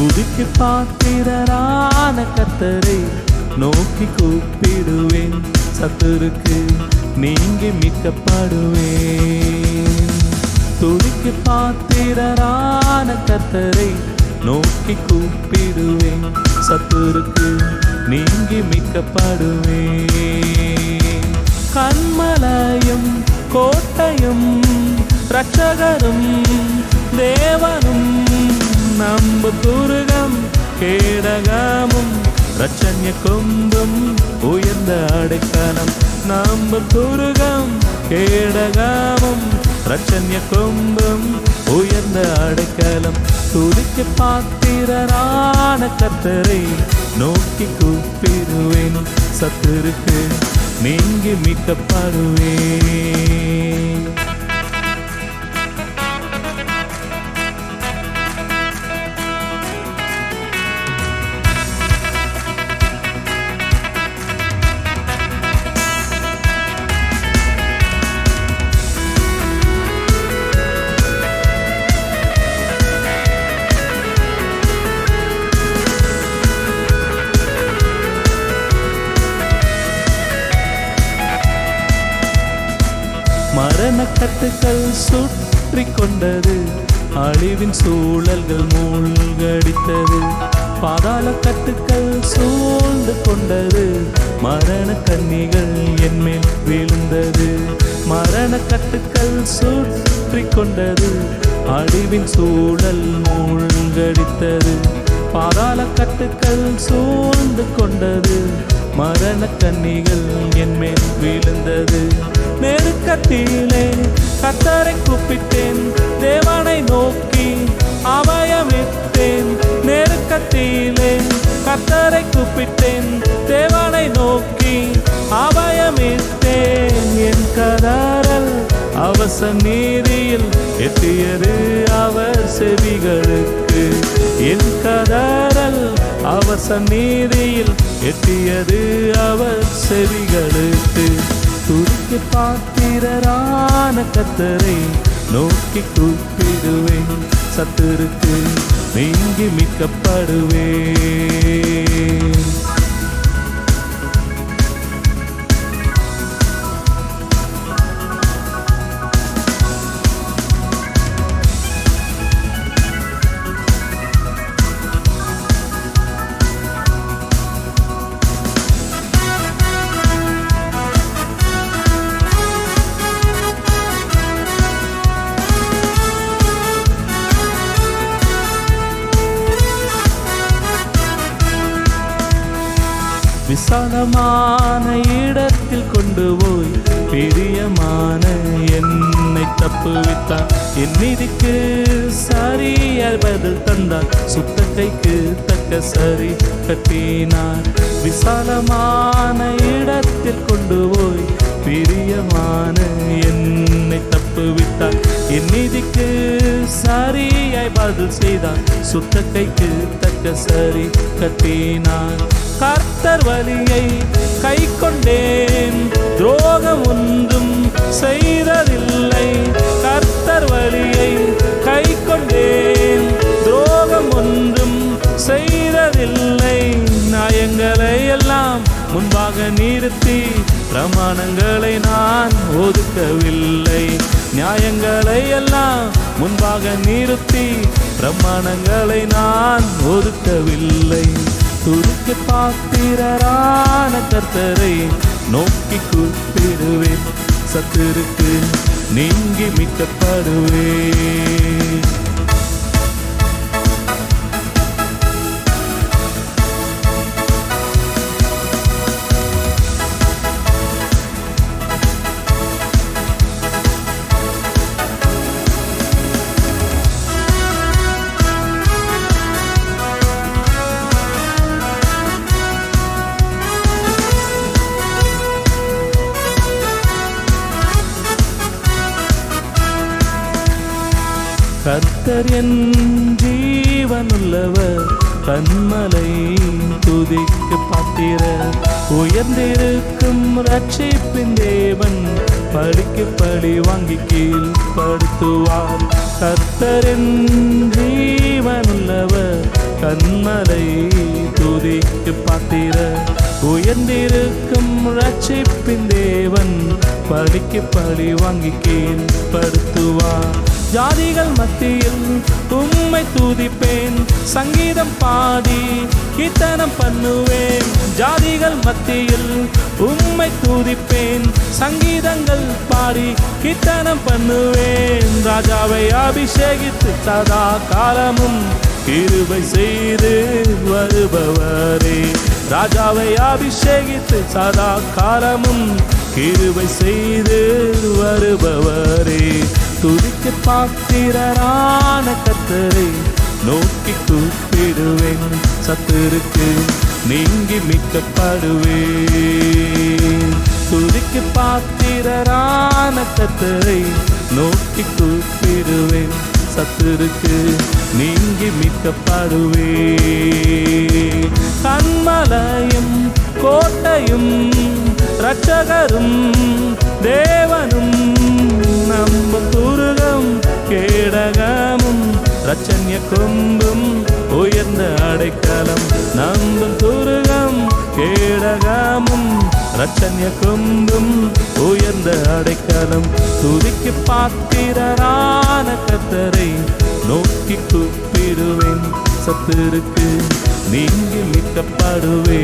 துதிக்கு பாத்திரரான கத்தரை நோக்கி கூப்பிடுவேன். சத்துருக்கு நீங்கி மீட்கப்படுவேன். துதிக்கு பாத்திரரான கத்தரை நோக்கி கூப்பிடுவேன். சத்துருக்கு நீங்கி மீட்கப்படுவேன். கண்மலையும் கோட்டையும் ரட்சகரும் தேவனும் நம்பு துருகம் கேடகமும் ரட்சண்ய கொம்பும் உயர்ந்த அடைக்கலம் நம்பு துருகம் கேடகமும் ரட்சண்ய கொம்பும் உயர்ந்த அடைக்கலம். துதிக்கு பாத்திரரான கத்தரை நோக்கி கூப்பிடுவேன். சத்துருக்கு மரணக்கட்டுக்கள் சுற்றி கொண்டது. அழிவின் சூழல்கள் மூழ்கடித்தது. பாதாள கட்டுக்கள் சூழ்ந்து கொண்டது. மரண கன்னிகள் என்மேல் விழுந்தது. மரண கட்டுக்கள் சுற்றி கொண்டது. அழிவின் சூழல் மூழ்கடித்தது. பாதாள கட்டுக்கள் சூழ்ந்து கொண்டது. மரண கன்னிகள் என்மேல் விழுந்தது. நெருக்கத்திலே கத்தரை கூப்பிட்டேன். தேவனை நோக்கி அபயமிட்டேன் நெருக்கத்திலே கத்தரை கூப்பிட்டேன். தேவனை நோக்கி அபயமிட்டேன் என் கதாரல் அவச நீதியில் எட்டியது அவர் செவிகளுக்கு. என் கதாரல் அவச நீதியில் எட்டியது அவர் செவிகளுக்கு. துதிக்கு பாத்திரரான கத்தரை நோக்கி கூப்பிடுவேன். சத்துருக்கு நீங்கி மிக்கப்படுவேன் விசாலமான இடத்தில் கொண்டு போய் பிரியமான என்னை தப்புவித்தான் என் நீதிக்கு சரியாய் பதில் தந்தார் சுத்த கைக்கு தக்க சரி கட்டினார். விசாலமான என் நீதிக்கு சரியாய் பதில் செய்தான். சுத்த கைக்கு தக்க சரி கட்டினான் கர்த்தர் வழியை கை கொண்டேன் துரோகம் ஒன்றும் செய்ததில்லை. கர்த்தர் வழியை கை கொண்டேன் துரோகம் ஒன்றும் செய்ததில்லை. நாயங்களை எல்லாம் முன்பாக நிறுத்தி பிரமாணங்களை நான் ஒதுக்கவில்லை. நியாயங்களை எல்லாம் முன்பாக நிறுத்தி பிரமாணங்களை நான் ஒதுக்கவில்லை. துருக்கு பாத்திரரான கர்த்தரை நோக்கி கூப்பிடுவேன். சத்துருக்கு நீங்கி மீட்கப்படுவேன். கத்தர் என் ஜீவனுள்ளவர் கண்மலை துதிக்கு பாத்திர உயர்ந்திருக்கும் ரட்சிப்பின் தேவன் பழிக்கு பழி வாங்கி கீழ்படுத்துவார் கர்த்தர் என் ஜீவனுள்ளவர் கண்மலை துதிக்கு பாத்திர உயர்ந்திருக்கும் ரட்சிப்பின் தேவன் பழிக்கு பழி வாங்கி கீழ்படுத்துவார் ஜாதிகள் மத்தியில் உம்மை தூதிப்பேன். சங்கீதம் பாடி கீர்த்தனம் பண்ணுவேன். ஜாதிகள் மத்தியில் உம்மை தூதிப்பேன். சங்கீதங்கள் பாடி கீர்த்தனம் பண்ணுவேன். ராஜாவை அபிஷேகித்து சதா காலமும் கிருபை செய்து வருபவரே. ராஜாவை அபிஷேகித்து சதா காலமும் கிருவை செய்து வருபவரே. துதிக்கு பாத்திரரான கத்தரை நோக்கி கூப்பிடுவேன் சத்திருக்கு நீங்கி மிக்கப்படுவேன் துதிக்கு பாத்திரரான கத்தரை நோக்கி கூப்பிடுவேன் சத்திருக்கு நீங்கி மிக்கப்படுவே கண்மலையும் கோட்டையும் ரட்சகரும் தேவனும் நம்ப துருகம் கேடகமும் ரச்சன்ய கொம்பும் உயர்ந்த அடைக்கலம் நம்பும் துருகம் கேடகமும் ரச்சன்ய கொம்பும் உயர்ந்த அடைக்கலம் துதிக்கு பாத்திரரான கத்தரை நோக்கி கூப்பிடுவேன் சத்திருக்கு. நீங்கள் மீட்கப்படுவே